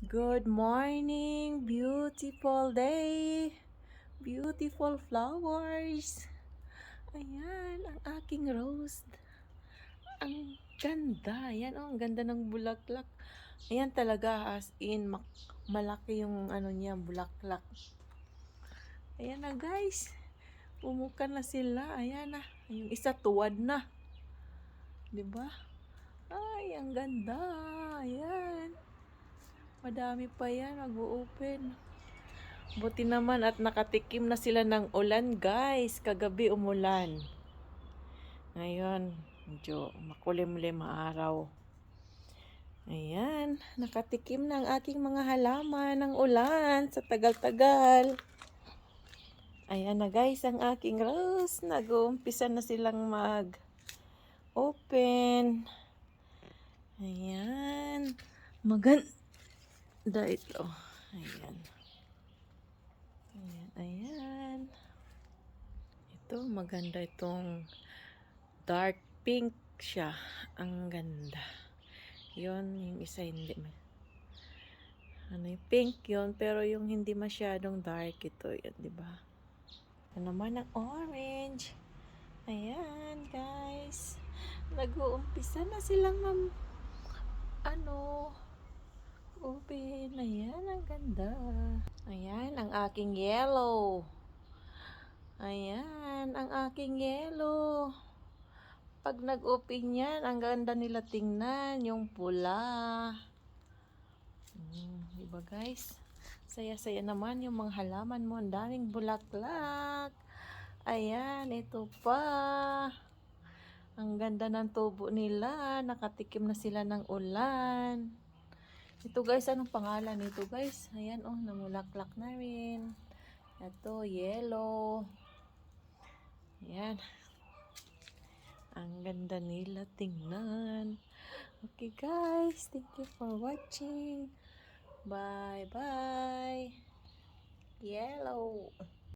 Good morning, beautiful day, beautiful flowers. Ayan, ang aking rose. Ang ganda. Ayan, oh, ang ganda ng bulaklak. Ayan talaga, as in, malaki yung ano niya, bulaklak. Ayan na guys. Umuka na sila. Ayan na. Yung isa tuwad na. ba? Ay, ang ganda. Ayan. Madami pa yan. Mag-open. Buti naman at nakatikim na sila ng ulan, guys. Kagabi umulan. Ngayon, medyo makulimlim araw. Ayan, nakatikim na ang aking mga halaman ng ulan sa tagal-tagal. Ayan na guys, ang aking rose. Nag-uumpisa na silang mag-open. Ayan. Maganda ito. Ayan. Ayan, ayan. Ito, maganda itong dark pink siya. Ang ganda. Yun, yung isa hindi. Ano yung pink yun, pero yung hindi masyadong dark ito. Yan, di ba? Ito naman ang orange. Ayan, guys. Nag-uumpisa na silang mam... Ano... Open. Ayan, ang ganda. Ayan, ang aking yellow. Ayan, ang aking yellow. Pag nag-open yan, ang ganda nila tingnan. Yung pula. Hmm, diba guys? Saya-saya naman yung mga halaman mo. Ang daming bulaklak. Ayan, ito pa. Ang ganda ng tubo nila. Nakatikim na sila ng ulan. Ito guys, anong pangalan nito guys? Ayan oh, namulaklak na rin. Ito, yellow. Ayan. Ang ganda nila tingnan. Okay guys, thank you for watching. Bye bye. Yellow.